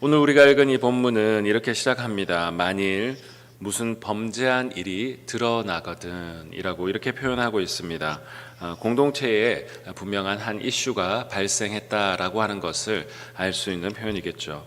오늘 우리가 읽은 이 본문은 이렇게 시작합니다. 만일 무슨 범죄한 일이 드러나거든이라고 이렇게 표현하고 있습니다. 어, 공동체에 분명한 한 이슈가 발생했다라고 하는 것을 알 수 있는 표현이겠죠.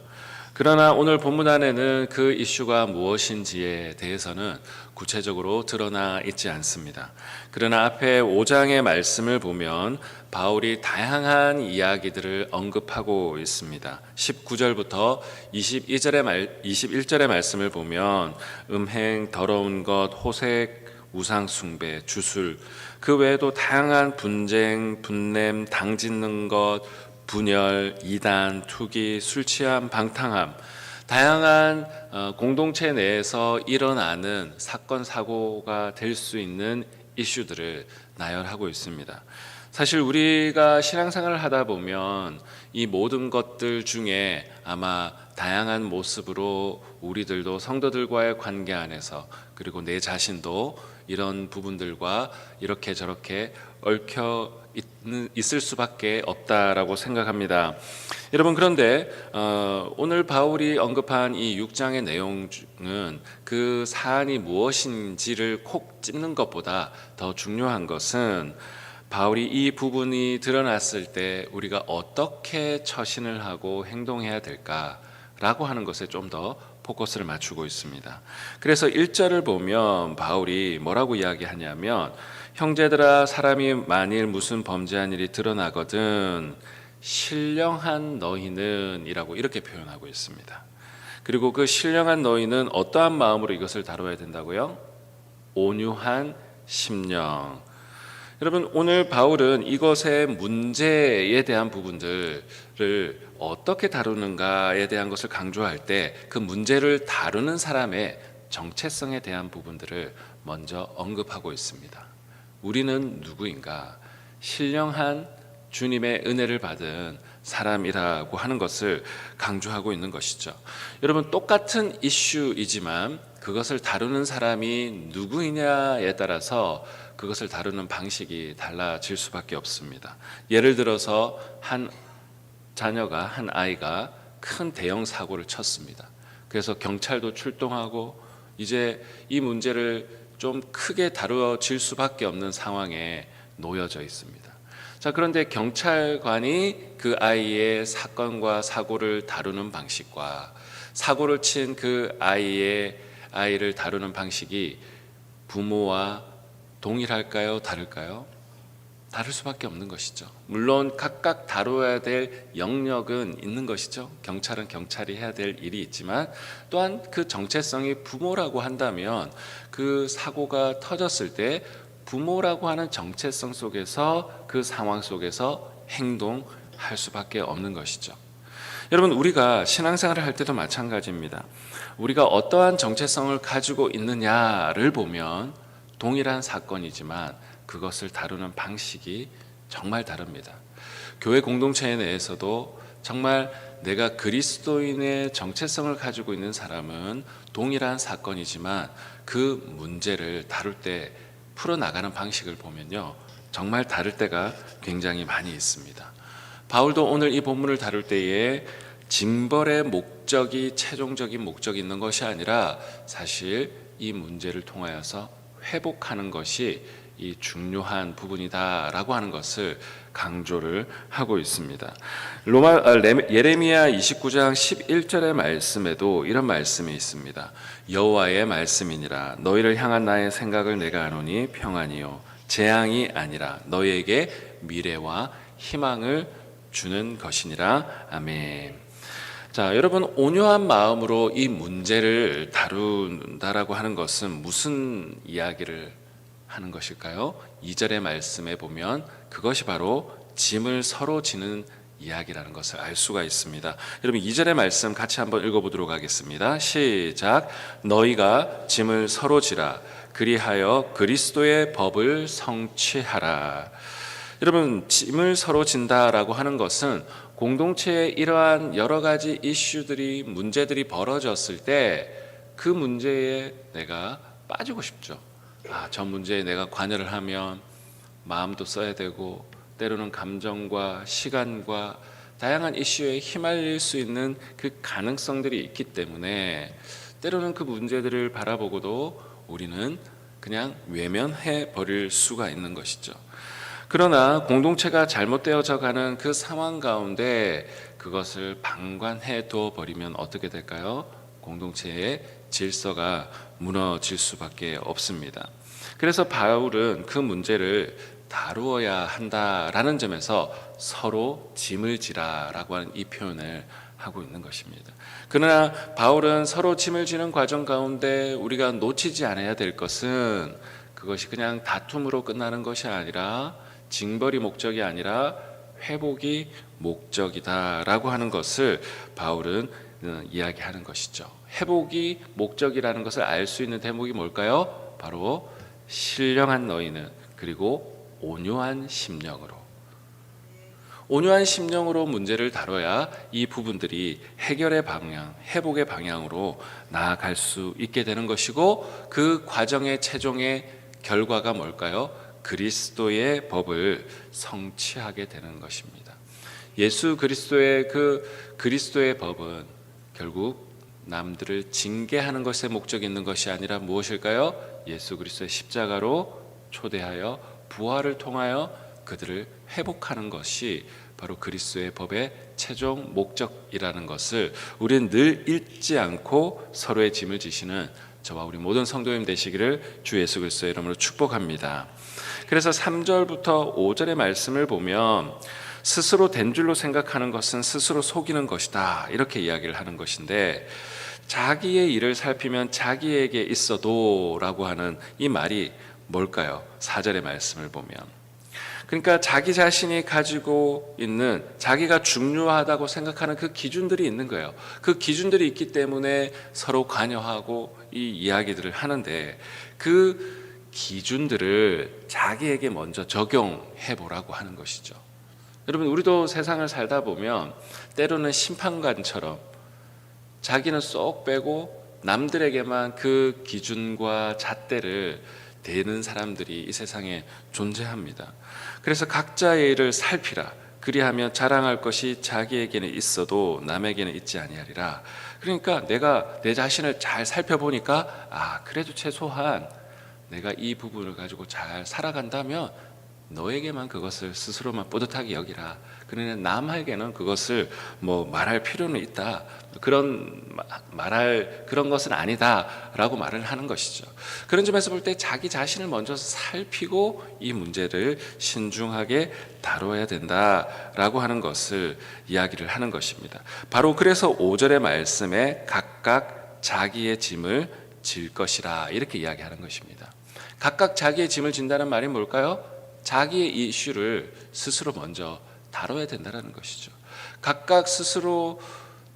그러나 오늘 본문 안에는 그 이슈가 무엇인지에 대해서는 구체적으로 드러나 있지 않습니다. 그러나 앞에 5장의 말씀을 보면 바울이 다양한 이야기들을 언급하고 있습니다. 19절부터 22절의 말 21절의 말씀을 보면 음행, 더러운 것, 호색, 우상 숭배, 주술 그 외에도 다양한 분쟁, 분냄, 당 짓는 것, 분열, 이단, 투기, 술 취함, 방탕함 다양한 어, 공동체 내에서 일어나는 사건 사고가 될 수 있는 이슈들을 나열하고 있습니다. 사실 우리가 신앙생활을 하다 보면 이 모든 것들 중에 아마 다양한 모습으로 우리들도 성도들과의 관계 안에서 그리고 내 자신도 이런 부분들과 이렇게 저렇게 얽혀 있을 수밖에 없다라고 생각합니다. 여러분 그런데 어, 오늘 바울이 언급한 이 6장의 내용은 그 사안이 무엇인지를 콕 찝는 것보다 더 중요한 것은 바울이 이 부분이 드러났을 때 우리가 어떻게 처신을 하고 행동해야 될까라고 하는 것에 좀 더 포커스를 맞추고 있습니다. 그래서 1절을 보면 바울이 뭐라고 이야기하냐면 형제들아 사람이 만일 무슨 범죄한 일이 드러나거든 신령한 너희는이라고 이렇게 표현하고 있습니다. 그리고 그 신령한 너희는 어떠한 마음으로 이것을 다뤄야 된다고요? 온유한 심령. 여러분 오늘 바울은 이것의 문제에 대한 부분들을 어떻게 다루는가에 대한 것을 강조할 때 그 문제를 다루는 사람의 정체성에 대한 부분들을 먼저 언급하고 있습니다. 우리는 누구인가? 신령한 주님의 은혜를 받은 사람이라고 하는 것을 강조하고 있는 것이죠. 여러분 똑같은 이슈이지만 그것을 다루는 사람이 누구이냐에 따라서 그것을 다루는 방식이 달라질 수밖에 없습니다. 예를 들어서 한 자녀가 한 아이가 큰 대형 사고를 쳤습니다. 그래서 경찰도 출동하고 이제 이 문제를 좀 크게 다루어질 수밖에 없는 상황에 놓여져 있습니다. 자, 그런데 경찰관이 그 아이의 사건과 사고를 다루는 방식과 사고를 친 그 아이의 아이를 다루는 방식이 부모와 동일할까요? 다를까요? 다를 수밖에 없는 것이죠. 물론 각각 다뤄야 될 영역은 있는 것이죠. 경찰은 경찰이 해야 될 일이 있지만 또한 그 정체성이 부모라고 한다면 그 사고가 터졌을 때 부모라고 하는 정체성 속에서 그 상황 속에서 행동할 수밖에 없는 것이죠. 여러분 우리가 신앙생활을 할 때도 마찬가지입니다. 우리가 어떠한 정체성을 가지고 있느냐를 보면 동일한 사건이지만 그것을 다루는 방식이 정말 다릅니다. 교회 공동체 내에서도 정말 내가 그리스도인의 정체성을 가지고 있는 사람은 동일한 사건이지만 그 문제를 다룰 때 풀어나가는 방식을 보면요. 정말 다를 때가 굉장히 많이 있습니다. 바울도 오늘 이 본문을 다룰 때에 징벌의 목적이 최종적인 목적이 있는 것이 아니라 사실 이 문제를 통하여서 회복하는 것이 이 중요한 부분이다라고 하는 것을 강조를 하고 있습니다. 로마 아, 예레미야 29장 11절의 말씀에도 이런 말씀이 있습니다. 여호와의 말씀이니라 너희를 향한 나의 생각을 내가 아노니 평안이요 재앙이 아니라 너희에게 미래와 희망을 주는 것이니라 아멘. 자, 여러분 온유한 마음으로 이 문제를 다룬다라고 하는 것은 무슨 이야기를 하는 것일까요? 2절의 말씀에 보면 그것이 바로 짐을 서로 지는 이야기라는 것을 알 수가 있습니다. 여러분 2절의 말씀 같이 한번 읽어 보도록 하겠습니다. 시작. 너희가 짐을 서로 지라 그리하여 그리스도의 법을 성취하라. 여러분 짐을 서로 진다라고 하는 것은 공동체에 이러한 여러 가지 이슈들이 문제들이 벌어졌을 때 그 문제에 내가 빠지고 싶죠. 아, 저 문제에 내가 관여를 하면 마음도 써야 되고 때로는 감정과 시간과 다양한 이슈에 휘말릴 수 있는 그 가능성들이 있기 때문에 때로는 그 문제들을 바라보고도 우리는 그냥 외면해 버릴 수가 있는 것이죠. 그러나 공동체가 잘못되어져 가는 그 상황 가운데 그것을 방관해 두어 버리면 어떻게 될까요? 공동체의 질서가 무너질 수밖에 없습니다. 그래서 바울은 그 문제를 다루어야 한다라는 점에서 서로 짐을 지라라고 하는 이 표현을 하고 있는 것입니다. 그러나 바울은 서로 짐을 지는 과정 가운데 우리가 놓치지 않아야 될 것은 그것이 그냥 다툼으로 끝나는 것이 아니라 징벌이 목적이 아니라 회복이 목적이다라고 하는 것을 바울은 어, 이야기하는 것이죠. 회복이 목적이라는 것을 알 수 있는 대목이 뭘까요? 바로 신령한 너희는 그리고 온유한 심령으로 온유한 심령으로 문제를 다뤄야 이 부분들이 해결의 방향, 회복의 방향으로 나아갈 수 있게 되는 것이고 그 과정의 최종의 결과가 뭘까요? 그리스도의 법을 성취하게 되는 것입니다. 예수 그리스도의 그 그리스도의 법은 결국 남들을 징계하는 것에 목적이 있는 것이 아니라 무엇일까요? 예수 그리스도의 십자가로 초대하여 부활을 통하여 그들을 회복하는 것이 바로 그리스도의 법의 최종 목적이라는 것을 우리는 늘 잊지 않고 서로의 짐을 지시는 저와 우리 모든 성도님 되시기를 주 예수 그리스도의 이름으로 축복합니다. 그래서 3절부터 5절의 말씀을 보면 스스로 된 줄로 생각하는 것은 스스로 속이는 것이다. 이렇게 이야기를 하는 것인데 자기의 일을 살피면 자기에게 있어도라고 하는 이 말이 뭘까요? 4절의 말씀을 보면 그러니까 자기 자신이 가지고 있는 자기가 중요하다고 생각하는 그 기준들이 있는 거예요. 그 기준들이 있기 때문에 서로 관여하고 이 이야기들을 하는데 그 기준들을 자기에게 먼저 적용해 보라고 하는 것이죠. 여러분 우리도 세상을 살다 보면 때로는 심판관처럼 자기는 쏙 빼고 남들에게만 그 기준과 잣대를 대는 사람들이 이 세상에 존재합니다. 그래서 각자의 일을 살피라. 그리하면 자랑할 것이 자기에게는 있어도 남에게는 있지 아니하리라. 그러니까 내가 내 자신을 잘 살펴보니까 아 그래도 최소한 내가 이 부분을 가지고 잘 살아간다면 너에게만 그것을 스스로만 뿌듯하게 여기라. 그러나 남에게는 그것을 뭐 말할 필요는 있다. 그런 마- 말할 그런 것은 아니다라고 말을 하는 것이죠. 그런 점에서 볼 때 자기 자신을 먼저 살피고 이 문제를 신중하게 다뤄야 된다라고 하는 것을 이야기를 하는 것입니다. 바로 그래서 5절의 말씀에 각각 자기의 짐을 질 것이라 이렇게 이야기하는 것입니다. 각각 자기의 짐을 진다는 말이 뭘까요? 자기의 이슈를 스스로 먼저 다뤄야 된다는 것이죠. 각각 스스로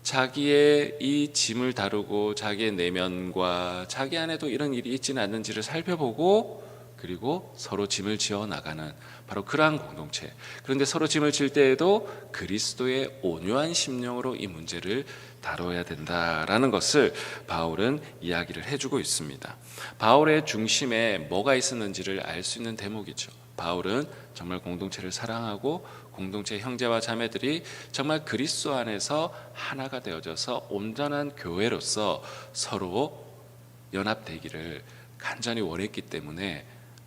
자기의 이 짐을 다루고 자기의 내면과 자기 안에도 이런 일이 있지는 않는지를 살펴보고 그리고 서로 짐을 지어 나가는 바로 그러한 공동체. 그런데 서로 짐을 질 때에도 그리스도의 온유한 심령으로 이 문제를 다뤄야 된다라는 것을 바울은 이야기를 해주고 있습니다. 바울의 중심에 뭐가 있었는지를 알 수 있는 대목이죠. 바울은 정말 공동체를 사랑하고 공동체 형제와 자매들이 정말 그리스도 안에서 하나가 되어져서 온전한 교회로서 서로 연합되기를 간절히 원했기 때문에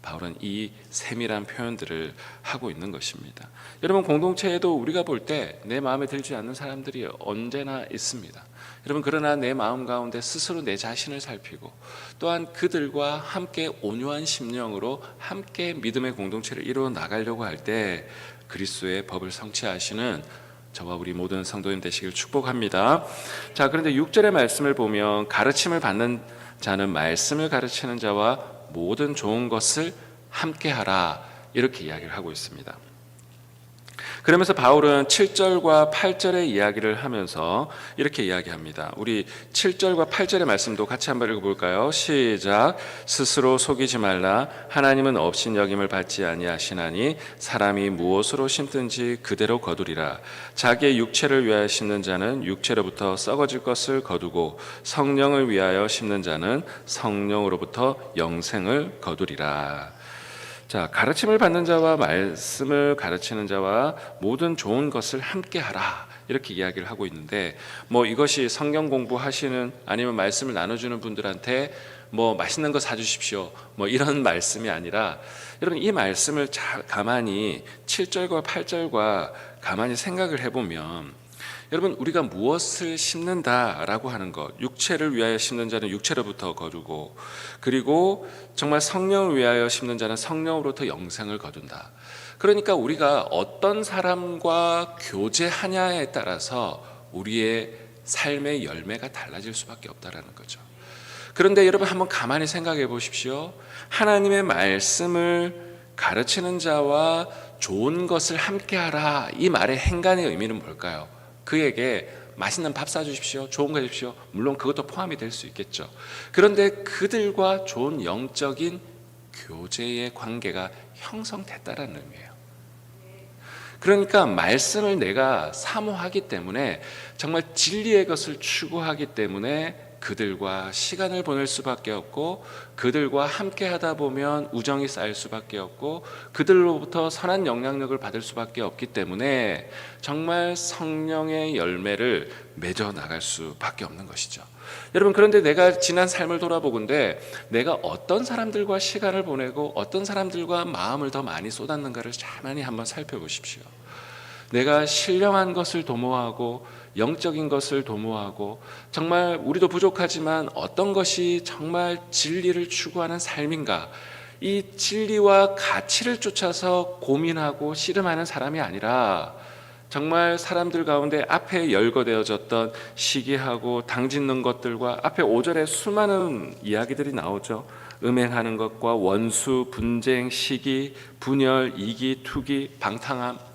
바울은 이 세밀한 표현들을 하고 있는 것입니다. 여러분 공동체에도 우리가 볼 때 내 마음에 들지 않는 사람들이 언제나 있습니다. 여러분 그러나 내 마음 가운데 스스로 내 자신을 살피고 또한 그들과 함께 온유한 심령으로 함께 믿음의 공동체를 이루어 나가려고 할 때 그리스도의 법을 성취하시는 저와 우리 모든 성도님 되시길 축복합니다. 자, 그런데 6절의 말씀을 보면 가르침을 받는 자는 말씀을 가르치는 자와 모든 좋은 것을 함께 하라. 이렇게 이야기를 하고 있습니다. 그러면서 바울은 7절과 8절의 이야기를 하면서 이렇게 이야기합니다. 우리 7절과 8절의 말씀도 같이 한번 읽어볼까요? 시작. 스스로 속이지 말라. 하나님은 없인 여김을 받지 아니하시나니 사람이 무엇으로 심든지 그대로 거두리라. 자기의 육체를 위하여 심는 자는 육체로부터 썩어질 것을 거두고 성령을 위하여 심는 자는 성령으로부터 영생을 거두리라. 자, 가르침을 받는 자와 말씀을 가르치는 자와 모든 좋은 것을 함께 하라. 이렇게 이야기를 하고 있는데 뭐 이것이 성경 공부하시는 아니면 말씀을 나눠 주는 분들한테 뭐 맛있는 거 사주십시오 뭐 이런 말씀이 아니라 여러분 이 말씀을 잘 가만히 7절과 8절과 가만히 생각을 해보면 여러분 우리가 무엇을 심는다라고 하는 것 육체를 위하여 심는 자는 육체로부터 거두고 그리고 정말 성령을 위하여 심는 자는 성령으로부터 영생을 거둔다. 그러니까 우리가 어떤 사람과 교제하냐에 따라서 우리의 삶의 열매가 달라질 수밖에 없다라는 거죠. 그런데 여러분 한번 가만히 생각해 보십시오. 하나님의 말씀을 가르치는 자와 좋은 것을 함께하라. 이 말의 행간의 의미는 뭘까요? 그에게 맛있는 밥 사주십시오. 좋은 거 해주십시오. 물론 그것도 포함이 될 수 있겠죠. 그런데 그들과 좋은 영적인 교제의 관계가 형성됐다라는 의미예요. 그러니까 말씀을 내가 사모하기 때문에 정말 진리의 것을 추구하기 때문에 그들과 시간을 보낼 수밖에 없고 그들과 함께 하다 보면 우정이 쌓일 수밖에 없고 그들로부터 선한 영향력을 받을 수밖에 없기 때문에 정말 성령의 열매를 맺어 나갈 수밖에 없는 것이죠. 여러분 그런데 내가 지난 삶을 돌아보건데 내가 어떤 사람들과 시간을 보내고 어떤 사람들과 마음을 더 많이 쏟았는가를 가만히 한번 살펴보십시오. 내가 신령한 것을 도모하고 영적인 것을 도모하고 정말 우리도 부족하지만 어떤 것이 정말 진리를 추구하는 삶인가 이 진리와 가치를 쫓아서 고민하고 씨름하는 사람이 아니라 정말 사람들 가운데 앞에 열거되어졌던 시기하고 당짓는 것들과 앞에 오절에 수많은 이야기들이 나오죠. 음행하는 것과 원수, 분쟁, 시기, 분열, 이기, 투기, 방탕함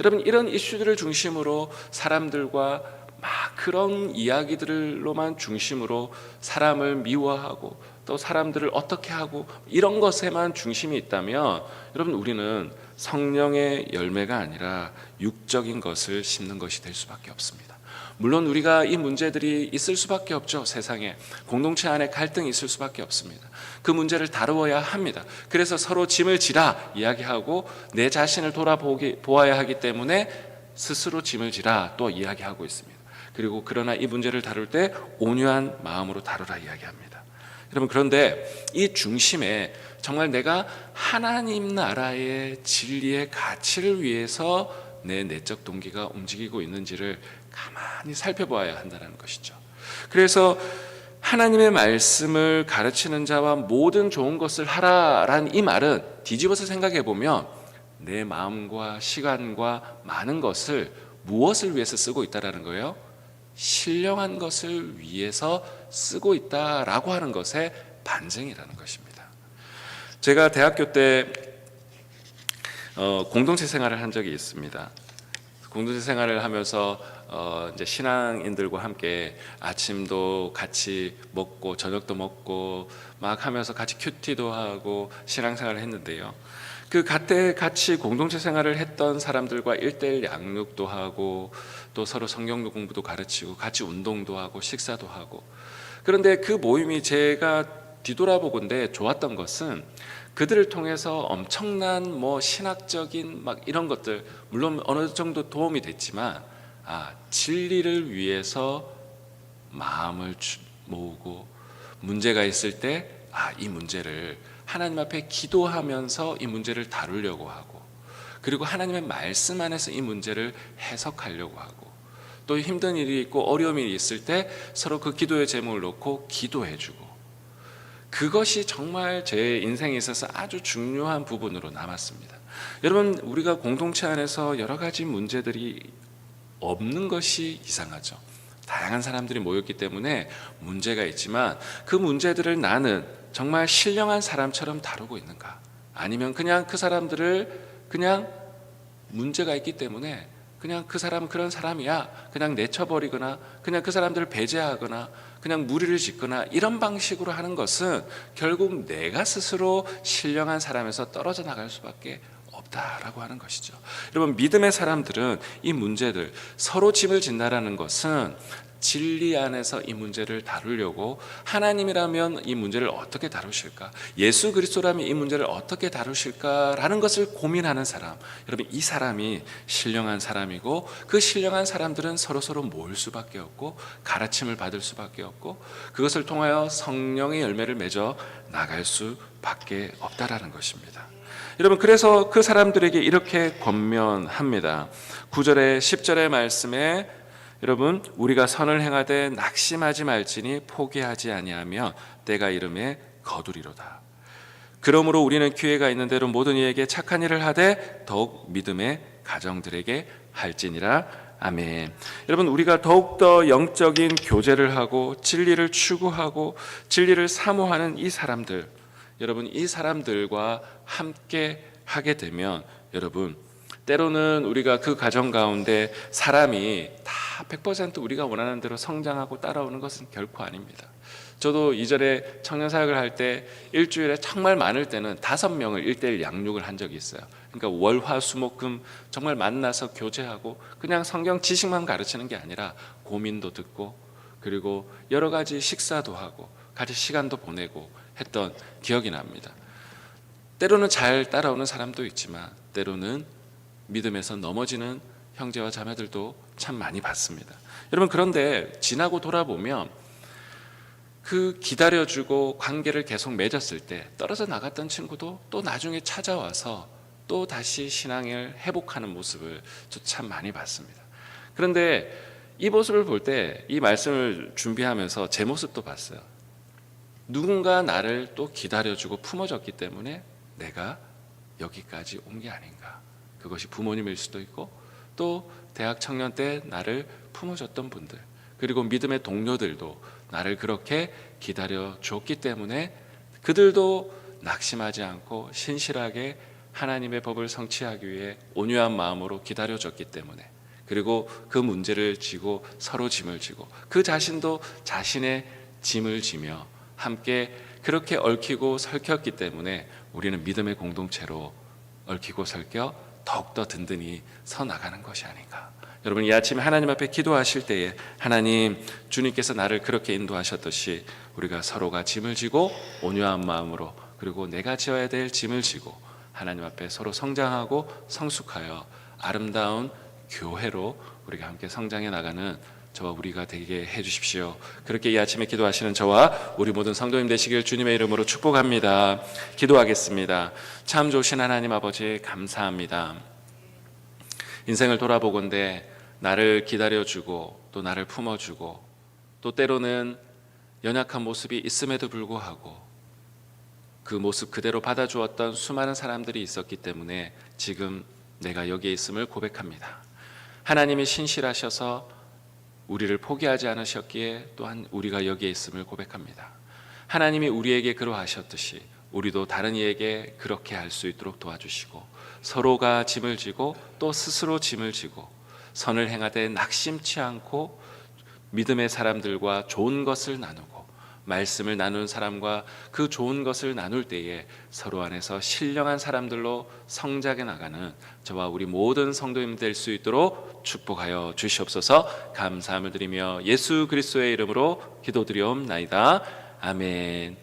여러분 이런 이슈들을 중심으로 사람들과 막 그런 이야기들로만 중심으로 사람을 미워하고 또 사람들을 어떻게 하고 이런 것에만 중심이 있다면 여러분 우리는 성령의 열매가 아니라 육적인 것을 심는 것이 될 수밖에 없습니다. 물론 우리가 이 문제들이 있을 수밖에 없죠. 세상에 공동체 안에 갈등이 있을 수밖에 없습니다. 그 문제를 다루어야 합니다. 그래서 서로 짐을 지라 이야기하고 내 자신을 돌아보기 보아야 하기 때문에 스스로 짐을 지라 또 이야기하고 있습니다. 그리고 그러나 이 문제를 다룰 때 온유한 마음으로 다루라 이야기합니다. 여러분 그런데 이 중심에 정말 내가 하나님 나라의 진리의 가치를 위해서 내 내적 동기가 움직이고 있는지를 가만히 살펴보아야 한다는 것이죠. 그래서 하나님의 말씀을 가르치는 자와 모든 좋은 것을 하라라는 이 말은 뒤집어서 생각해 보면 내 마음과 시간과 많은 것을 무엇을 위해서 쓰고 있다라는 거예요? 신령한 것을 위해서 쓰고 있다라고 하는 것의 반증이라는 것입니다. 제가 대학교 때 어, 공동체 생활을 한 적이 있습니다. 공동체 생활을 하면서 어, 이제 신앙인들과 함께 아침도 같이 먹고 저녁도 먹고 막 하면서 같이 큐티도 하고 신앙생활을 했는데요. 그 그때 같이 공동체 생활을 했던 사람들과 일대일 양육도 하고 또 서로 성경 공부도 가르치고 같이 운동도 하고 식사도 하고 그런데 그 모임이 제가 뒤돌아보건데 좋았던 것은 그들을 통해서 엄청난 뭐 신학적인 막 이런 것들 물론 어느 정도 도움이 됐지만 아 진리를 위해서 마음을 주- 모으고 문제가 있을 때 아 이 문제를 하나님 앞에 기도하면서 이 문제를 다루려고 하고 그리고 하나님의 말씀 안에서 이 문제를 해석하려고 하고 또 힘든 일이 있고 어려움이 있을 때 서로 그 기도의 제목을 놓고 기도해 주고 그것이 정말 제 인생에 있어서 아주 중요한 부분으로 남았습니다. 여러분 우리가 공동체 안에서 여러 가지 문제들이 없는 것이 이상하죠. 다양한 사람들이 모였기 때문에 문제가 있지만 그 문제들을 나는 정말 신령한 사람처럼 다루고 있는가? 아니면 그냥 그 사람들을 그냥 문제가 있기 때문에 그냥 그 사람은 그런 사람이야. 그냥 내쳐버리거나 그냥 그 사람들을 배제하거나 그냥 무리를 짓거나 이런 방식으로 하는 것은 결국 내가 스스로 신령한 사람에서 떨어져 나갈 수밖에 없다라고 하는 것이죠. 여러분 믿음의 사람들은 이 문제들 서로 짐을 진다라는 것은 진리 안에서 이 문제를 다루려고 하나님이라면 이 문제를 어떻게 다루실까? 예수 그리스도라면 이 문제를 어떻게 다루실까라는 것을 고민하는 사람. 여러분 이 사람이 신령한 사람이고 그 신령한 사람들은 서로 서로 모을 수밖에 없고 가르침을 받을 수밖에 없고 그것을 통하여 성령의 열매를 맺어 나갈 수밖에 없다라는 것입니다. 여러분 그래서 그 사람들에게 이렇게 권면합니다. 9절에 10절의 말씀에 여러분 우리가 선을 행하되 낙심하지 말지니 포기하지 아니하며 때가 이름에 거두리로다. 그러므로 우리는 기회가 있는 대로 모든 이에게 착한 일을 하되 더욱 믿음의 가정들에게 할지니라. 아멘. 여러분 우리가 더욱 더 영적인 교제를 하고 진리를 추구하고 진리를 사모하는 이 사람들 여러분 이 사람들과 함께 하게 되면 여러분 때로는 우리가 그 가정 가운데 사람이 다 100% 우리가 원하는 대로 성장하고 따라오는 것은 결코 아닙니다. 저도 이전에 청년 사역을 할 때 일주일에 정말 많을 때는 다섯 명을 일대일 양육을 한 적이 있어요. 그러니까 월화수목금 정말 만나서 교제하고 그냥 성경 지식만 가르치는 게 아니라 고민도 듣고 그리고 여러 가지 식사도 하고 같이 시간도 보내고 했던 기억이 납니다. 때로는 잘 따라오는 사람도 있지만 때로는 믿음에서 넘어지는 형제와 자매들도 참 많이 봤습니다. 여러분 그런데 지나고 돌아보면 그 기다려주고 관계를 계속 맺었을 때 떨어져 나갔던 친구도 또 나중에 찾아와서 또 다시 신앙을 회복하는 모습을 저참 많이 봤습니다. 그런데 이 모습을 볼 때 이 말씀을 준비하면서 제 모습도 봤어요. 누군가 나를 또 기다려주고 품어줬기 때문에 내가 여기까지 온 게 아닌가. 그것이 부모님일 수도 있고 또 대학 청년 때 나를 품어줬던 분들 그리고 믿음의 동료들도 나를 그렇게 기다려 줬기 때문에 그들도 낙심하지 않고 신실하게 하나님의 법을 성취하기 위해 온유한 마음으로 기다려 줬기 때문에 그리고 그 문제를 지고 서로 짐을 지고 그 자신도 자신의 짐을 지며 함께 그렇게 얽히고 설켰기 때문에 우리는 믿음의 공동체로 얽히고 설켜 더욱더 든든히 서 나가는 것이 아닌가. 여러분 이 아침에 하나님 앞에 기도하실 때에 하나님 주님께서 나를 그렇게 인도하셨듯이 우리가 서로가 짐을 지고 온유한 마음으로 그리고 내가 지어야 될 짐을 지고 하나님 앞에 서로 성장하고 성숙하여 아름다운 교회로 우리가 함께 성장해 나가는 저와 우리가 되게 해 주십시오. 그렇게 이 아침에 기도하시는 저와 우리 모든 성도님 되시길 주님의 이름으로 축복합니다. 기도하겠습니다. 참 좋으신 하나님 아버지 감사합니다. 인생을 돌아보건대 나를 기다려주고 또 나를 품어주고 또 때로는 연약한 모습이 있음에도 불구하고 그 모습 그대로 받아주었던 수많은 사람들이 있었기 때문에 지금 내가 여기에 있음을 고백합니다. 하나님이 신실하셔서 우리를 포기하지 않으셨기에 또한 우리가 여기에 있음을 고백합니다. 하나님이 우리에게 그러하셨듯이 우리도 다른 이에게 그렇게 할 수 있도록 도와주시고 서로가 짐을 지고 또 스스로 짐을 지고 선을 행하되 낙심치 않고 믿음의 사람들과 좋은 것을 나누고 말씀을 나누는 사람과 그 좋은 것을 나눌 때에 서로 안에서 신령한 사람들로 성장해 나가는 저와 우리 모든 성도님 될 수 있도록 축복하여 주시옵소서 감사함을 드리며 예수 그리스도의 이름으로 기도드리옵나이다. 아멘.